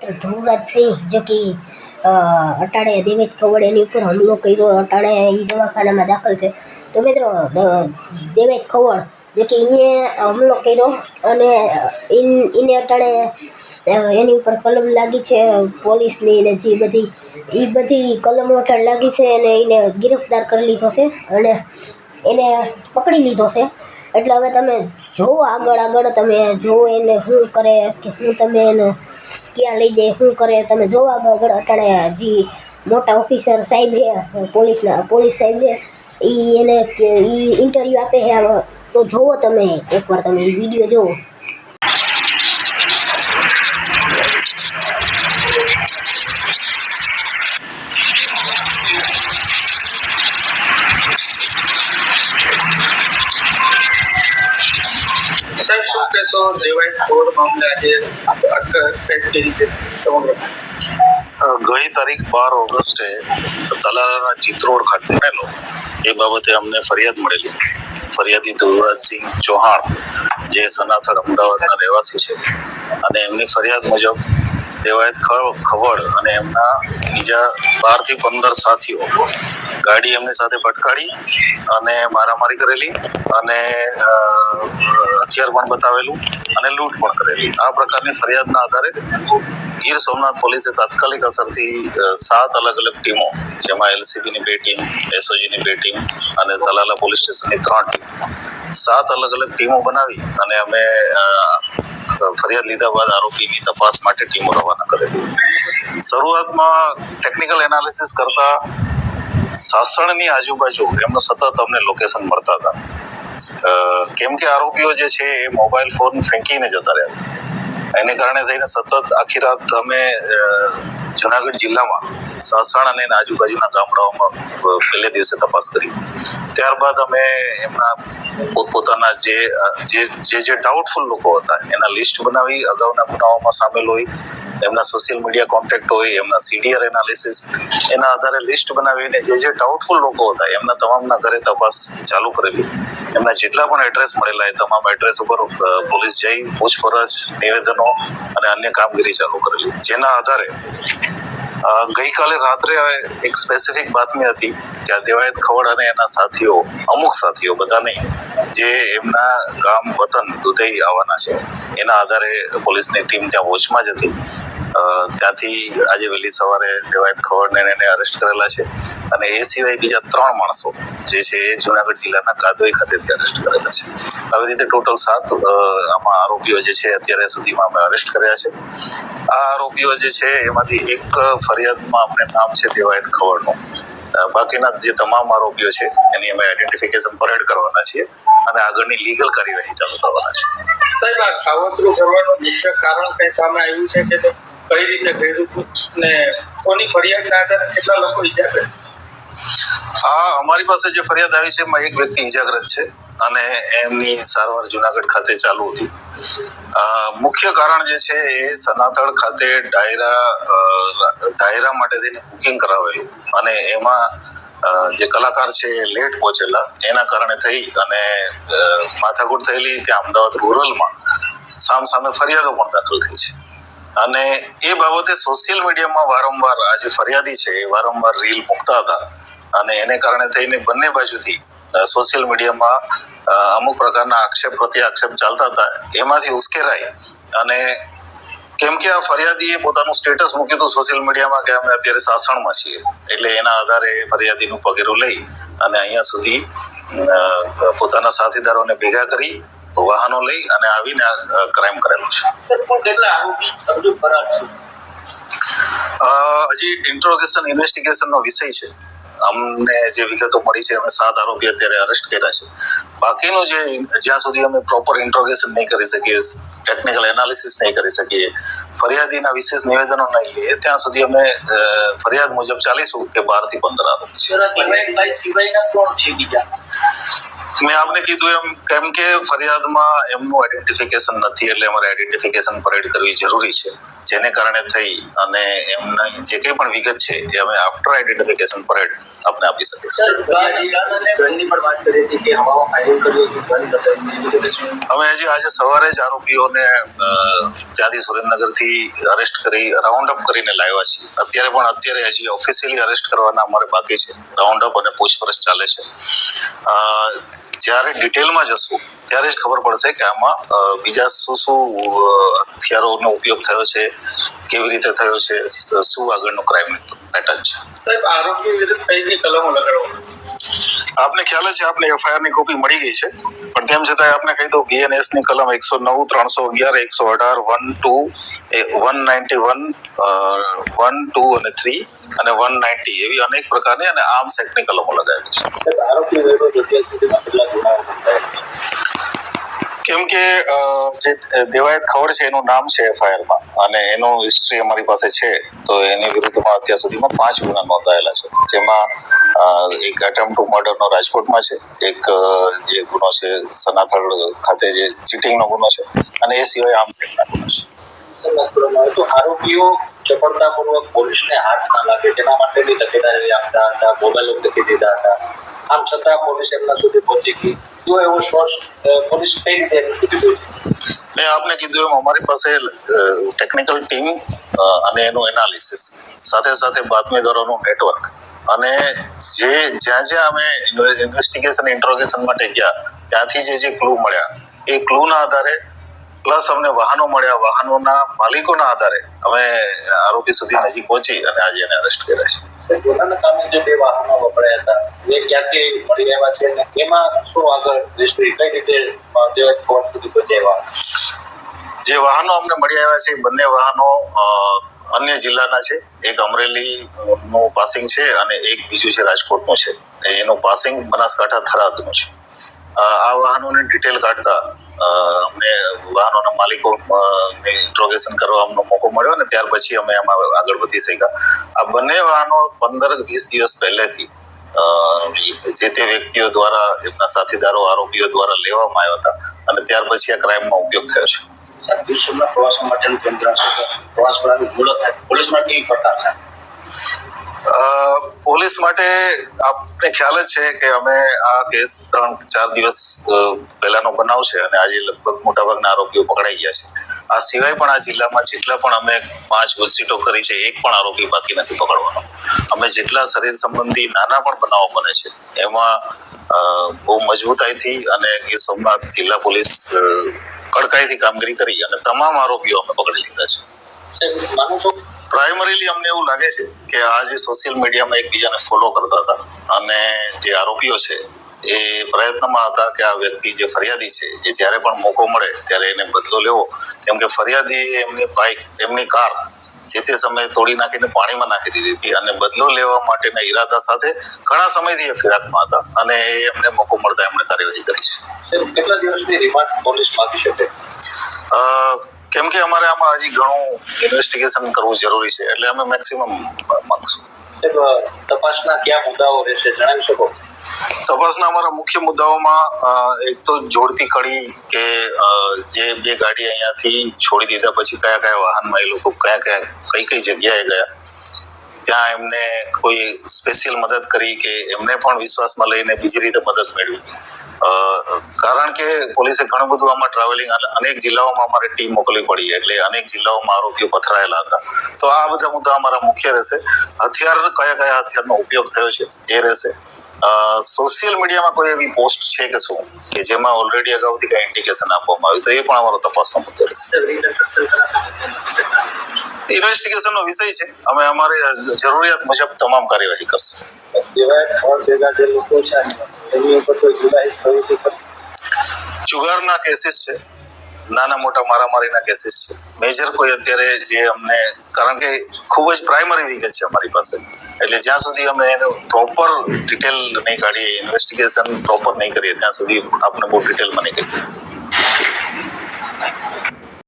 ધ્રુવરાજસિંહ જો કે અટાણે દેવેદ કવડ એની ઉપર હુમલો કર્યો. અટાણે એ દવાખાનામાં દાખલ છે. તો મિત્રો દેવેદ કવડ જે કે એને હુમલો કર્યો અને એને અટાણે એની ઉપર કલમ લાગી છે. પોલીસની ને જે બધી એ બધી કલમો અટાણે લાગી છે અને એને ગિરફ્તાર કરી લીધો છે અને એને પકડી લીધો છે. એટલે હવે તમે જોવો આગળ આગળ તમે જોવો એને શું કરે, કે શું તમે એને ક્યાં લઈ જાય, શું કરે, તમે જોવા આગળ અટાણે જે મોટા ઓફિસર સાહેબ છે, પોલીસના, પોલીસ સાહેબ છે એ એને ઇન્ટરવ્યૂ આપે છે તો જોવો તમે, એકવાર તમે એ વીડિયો જોવો. કહેશો દેવાય કોડ મામલે આજે કરી રીતે સમગ્ર ગઈ તારીખ બાર ઓગસ્ટે તલાલાના ચિત્રોડ ખાતે બનેલો એ બાબતે અમને ફરિયાદ મળેલી. ફરિયાદી ધ્રુવરાજસિંહ ચૌહાણ, જે સનાથળ અમદાવાદના રહેવાસી છે. અને એમની ફરિયાદ મુજબ દેવાયત ખવડ અને એમના બીજા બારથી પંદર સાથીઓ ગાડી એમની સાથે ભટકાડી અને મારામારી કરેલી અને હથિયાર પણ બતાવેલું અને લૂંટ પણ કરેલી. આ પ્રકારની ફરિયાદના આધારે ગીર સોમનાથ પોલીસે તાત્કાલિક અસરથી સાત અલગ અલગ ટીમો, જેમાં એલસીબીની બે ટીમ, એસઓજીની બે ટીમ અને તલાલા પોલીસ સ્ટેશનની ત્રણ ટીમ, સાત અલગ અલગ ટીમો બનાવી અને અમે ફરિયાદ લીધા બાદ આરોપીની તપાસ માટે ટીમો રવાના કરેલી. શરૂઆતમાં ટેકનિકલ એનાલિસિસ કરતા સાસણની આજુબાજુ એમનું સતત અમને લોકેશન મળતા હતા. કેમ કે આરોપીઓ જે છે એ મોબાઈલ ફોન ફેંકીને જતા રહ્યા હતા એને કારણે થઈને સતત આખી રાત અમે જુનાગઢ જિલ્લામાં સાસણ અને આજુબાજુના ગામડાઓમાં પહેલે દિવસે તપાસ કરી. ત્યારબાદ અમે એમના પોતપોતાના જે જે જે ડાઉટફુલ લોકો હતા એના લિસ્ટ બનાવી, અગાઉના ગુનાઓમાં સામેલ હોય એમના સોશિયલ મીડિયા કોન્ટેક્ટ હોય, એમના સીડીઆર એનાલિસિસ એના આધારે લિસ્ટ બનાવીને જે જે ડાઉટફુલ લોકો હતા, એમના તમામના ઘરે તપાસ ચાલુ કરેલી. એમના જેટલા પણ એડ્રેસ મળેલા એ તમામ એડ્રેસ ઉપર પોલીસ જઈ પૂછપરછ, નિવેદનો અને અન્ય કામગીરી ચાલુ કરેલી. જેના આધારે ગઈકાલે રાત્રે એક સ્પેસિફિક બાતમી હતી કે આ દેવાયત ખવડ અને એના સાથીઓ, અમુક સાથીઓ બધા નહીં જે એમના ગામ, વતન દુધઈ આવવાના છે, એના આધારે પોલીસની ટીમ ત્યાં વોચમાં જ હતી. ત્યાંથી આજે વહેલી સવારે દેવાયત ખવડને એને અરેસ્ટ કરેલા છે અને એ સિવાય બીજા ત્રણ માણસો જે છે એ જુનાગઢ જિલ્લાના કાદોઈ ખાતેથી અરેસ્ટ કરેલા છે. આવી રીતે ટોટલ સાત આમાં આરોપીઓ જે છે અત્યારે સુધીમાં અમે અરેસ્ટ કર્યા છે. આ આરોપીઓ જે છે એમાંથી એક ફરિયાદમાં આપણે નામ છે દેવાયત ખવડનું. બાકીના જે તમામ આરોપીઓ છે એની અમે આઈડેન્ટિફિકેશન પરેડ કરવાના છીએ અને આગળની લીગલ કાર્યવાહી ચાલુ કરવાના છે સાહેબ આ ખાવતરું કરવાનું મુખ્ય કારણ કઈ સામે આવ્યું છે કે કઈ રીતે કર્યું ને કોની ફરિયાદના આધારે કેટલા લોકો ઈજાગ્રસ્ત હા અમારી પાસે જે ફરિયાદ આવી છે એમાં એક વ્યક્તિ ઈજાગ્રસ્ત છે. અને એમની સારવાર જુનાગઢ ખાતે ચાલુ હતી. મુખ્ય કારણ જે છે એ સનાતળ ખાતે ડાયરા ડાયરા માટે થઈને બુકિંગ કરાવેલું અને એમાં જે કલાકાર છે એ લેટ પહોંચેલા. એના કારણે થઈ અને માથાકૂટ થયેલી ત્યાં અમદાવાદ રૂરલમાં સામ સામે ફરિયાદો પણ દાખલ થઈ છે. અને એ બાબતે સોશિયલ મીડિયામાં વારંવાર આ જે ફરિયાદી છે એ વારંવાર રીલ મૂકતા હતા અને એને કારણે થઈને બંને બાજુથી સોશિયલ મીડિયામાં અમુક પ્રકારના આક્ષેપ પ્રત્યે આક્ષેપ ચાલતા હતા. એમાંથી ઉશ્કેરાઈ અને કેમ કે આ ફરિયાદીએ પોતાનું સ્ટેટસ મૂક્યું હતું સોશિયલ મીડિયામાં કે અમે અત્યારે સાસણમાં છીએ. એટલે એના આધારે ફરિયાદીનું પગેરું લઈ અને અહીંયા સુધી પોતાના સાથીદારોને ભેગા કરી વાહનો લઈ અને આવીને આ ક્રાઇમ કરેલો છે. હજી ઇન્ટ્રોગેશન ઇન્વેસ્ટિગેશનનો વિષય છે. અમને જે વિગતો મળી છે અમે સાત આરોપી અત્યારે અરેસ્ટ કર્યા છે. બાકીનું જે જ્યાં સુધી અમે પ્રોપર ઇન્ટ્રોગેશન નહીં કરી શકીએ ટેકનિકલ એનાલિસિસ નહીં કરી શકીએ ફરિયાદીના વિશેષ નિવેદનો નહીં લઈએ ત્યાં સુધી અમે ફરિયાદ મુજબ ચાલીશું કે બારથી પંદર આરોપી છે. મેં આપને કીધું એમ કેમ કે ફરિયાદમાં એમનું આઈડેન્ટિફિકેશન નથી એટલે અમારે આઈડેન્ટિફિકેશન પરેડ કરવી જરૂરી છે. જેને કારણે થઈ અને એમની જે કંઈ પણ વિગત છે એ અમે આફ્ટર આઈડેન્ટિફિકેશન પર આપને આપી શકીએ છીએ અમે હજી આજે સવારે જ આરોપીઓને ત્યાંથી સુરેન્દ્રનગરથી અરેસ્ટ કરી રાઉન્ડ અપ કરીને લાવ્યા છીએ. અત્યારે પણ અત્યારે હજી ઓફિશિયલી અરેસ્ટ કરવાના અમારે બાકી છે. રાઉન્ડ અપ અને પૂછપરછ ચાલે છે. જ્યારે ડિટેલમાં જશું ત્યારે જ ખબર પડશે કે આમાં બીજા શું શું હથિયારોનો ઉપયોગ થયો છે કેવી રીતે થયો છે શું આગળનો ક્રાઇમ પેટર્ન છે. સાહેબ આરોપી વિરુદ્ધ કઈ કઈ કલમો લગાડવામાં આપને ખ્યાલ છે આપને એફઆઈઆરની કોપી મળી ગઈ છે પણ તેમ છતાં આપને કહી દઉં બીએનએસની કલમ એકસો નવ ત્રણસો અગિયાર એકસો અઢાર one two one ninety one one two અને થ્રી અને વન નાઇન્ટી એવી અનેક પ્રકારની અને આર્મ્સ એક્ટની કલમો લગાવેલી છે. આરોપી વિરુદ્ધ અત્યાર સુધીમાં કેટલા ગુનાઓ નોંધાયા કેમ કે જે દેવાયત ખબર છે એનું નામ છે એફઆઈઆરમાં. અને એનું હિસ્ટ્રી અમારી પાસે છે. તો એની વિરુદ્ધમાં અત્યાર સુધીમાં પાંચ ગુના નોંધાયેલા છે. જેમાં એક એટેમ્પ ટુ મર્ડરનો રાજકોટમાં છે. એક જે ગુનો છે, સનાથળ ખાતે જે ચીટિંગનો ગુનો છે. અને એ સિવાય આમ સેટના ગુનો છે. આરોપીઓ ચપળતાપૂર્વક પોલીસને હાથ ના લાગે. તેના માટેની તકેદારી આપતા હતા, મોબાઈલો મૂકી દીધા હતા. આમ છતાં પોલીસ એમના સુધી પહોંચી ગઈ. જો એવો શોર્ટ પોલીસ કઈ રીતે મેં આપને કીધું એમ, અમારી પાસે ટેકનિકલ ટીમ અને એનું એનાલિસિસ સાથે સાથે બાતમીદારોનું નેટવર્ક અને જે, જ્યાં જ્યાં અમે ઇન્વેસ્ટિગેશન ઇન્ટ્રોગેશન માટે ગયા, ત્યાંથી જે જે ક્લુ મળ્યા, એ ક્લુના આધારે પ્લસ અમને વાહનો મળ્યા. વાહનોના માલિકોના આધારે અમે આરોપી સુધી નજીક પહોંચી અને આજે એને અરેસ્ટ કર્યા છે. કામે જે બે વાહનો વપરાયા હતા એ ક્યાંથી મળી આવ્યા છે અને એમાં શું આગળ કઈ રીતે અ, કોર્ટ સુધી પહોંચાડ્યા જે વાહનો અમને મળી આવ્યા છે બંને વાહનો અન્ય જિલ્લાના છે. એક અમરેલી નું પાસિંગ છે અને એક બીજું છે રાજકોટનું છે. એનું પાસિંગ બનાસકાંઠા થરાદનું છે. આ વાહનોની ડિટેલ કાઢતા અમને વાહનોના માલિકો ઇન્ટ્રોગેશન કરવા અમને મોકો મળ્યો અને ત્યાર પછી અમે એમાં આગળ વધી શક્યા. આ બંને વાહનો પંદર વીસ દિવસ પહેલેથી જે તે વ્યક્તિઓ દ્વારા, એમના સાથીદારો, આરોપીઓ દ્વારા લેવામાં આવ્યા હતા અને ત્યાર પછી આ ક્રાઇમમાં ઉપયોગ થયો છે. વિશ્વના પ્રવાસો માટેનું કેન્દ્ર પ્રવાસ વાળાની મુલાકાત પોલીસ માટે પ્રકાર છે? પોલીસ માટે આપને ખ્યાલ જ છે કે અમે આ કેસ ત્રણ ચાર દિવસ પહેલાનો બનાવ છે અને આજે લગભગ મોટાભાગના આરોપીઓ પકડાઈ ગયા છે. આ સિવાય પણ આ જિલ્લામાં જેટલા પણ અમે પાંચ વિઝિટો કરી છે, એક પણ આરોપી બાકી નથી પકડવાનો. અમે જેટલા શરીર સંબંધી નાના પણ બનાવો બને છે, એમાં બહુ મજબૂતાઈથી અને ગીર સોમનાથ જિલ્લા પોલીસ કડકાઈથી કામગીરી કરી અને તમામ આરોપીઓ અમે પકડી લીધા છો. પ્રાઇમરીલી અમને એવું લાગે છે કે આ જે સોશિયલ મીડિયામાં એકબીજાને ફોલો કરતા હતા અને જે આરોપીઓ છે એ પ્રયત્નમાં હતા કે આ વ્યક્તિ જે ફરિયાદી છે એ જ્યારે પણ મોકો મળે ત્યારે એને બદલો લેવો. કેમ કે ફરિયાદી એમની બાઇક એમની કાર જે તે સમયે તોડી નાખીને પાણીમાં નાખી દીધી હતી અને બદલો લેવા માટેના ઈરાદા સાથે ઘણા સમયથી એ ફિરાકમાં હતા અને એ એમને મોકો મળતા એમણે કાર્યવાહી કરી છે. કેટલા દિવસની રિમાન્ડ પોલીસ માગી શકે? કેમ કે અમારે આમાં હજી ઘણું ઇન્વેસ્ટિગેશન કરવું જરૂરી છે એટલે અમે મેક્સિમમ માંગશું. તપાસના કયા મુદ્દાઓ રહેશે જણાવી શકો? તપાસના અમારા મુખ્ય મુદ્દાઓમાં એક તો જોડતી કડી કે જે બે ગાડી અહીંયાથી છોડી દીધા પછી કયા કયા વાહનમાં એ લોકો કયા કયા કઈ કઈ જગ્યાએ ગયા. ત્યાં એમને કોઈ સ્પેશિયલ મદદ કરી કે એમને પણ વિશ્વાસમાં લઈને બીજી રીતે મદદ મેળવી. કારણ કે પોલીસે ઘણું બધું આમાં ટ્રાવેલિંગ અનેક જિલ્લાઓમાં અમારે ટીમ મોકલવી પડી એટલે અનેક જિલ્લાઓમાં આરોપીઓ પથરાયેલા હતા. તો આ બધા મુદ્દા અમારા મુખ્ય રહેશે. હથિયાર કયા કયા હથિયારનો ઉપયોગ થયો છે એ રહેશે. સોશિયલ મીડિયામાં કોઈ એવી પોસ્ટ છે કે શું? કે જેમાં ઓલરેડી અગાઉથી કઈ ઇન્ડિકેશન આપવામાં આવ્યું તો એ પણ અમારો તપાસનો મુદ્દો રહેશે. ઇન્વેસ્ટિગેશનનો વિષય છે. અમે અમારી જરૂરિયાત મુજબ તમામ કાર્યવાહી કરશું. જુગારના કેસીસ છે. નાના મોટા મારામારીના કેસીસ છે. મેજર કોઈ અત્યારે જે અમને કારણ કે ખૂબ જ પ્રાઇમરી વિગત છે અમારી પાસે. એટલે જ્યાં સુધી અમે એનું પ્રોપર ડિટેલ નહીં કાઢીએ ઇન્વેસ્ટિગેશન પ્રોપર નહીં કરીએ, ત્યાં સુધી આપને બહુ ડિટેલમાં નહીં કહી શકીએ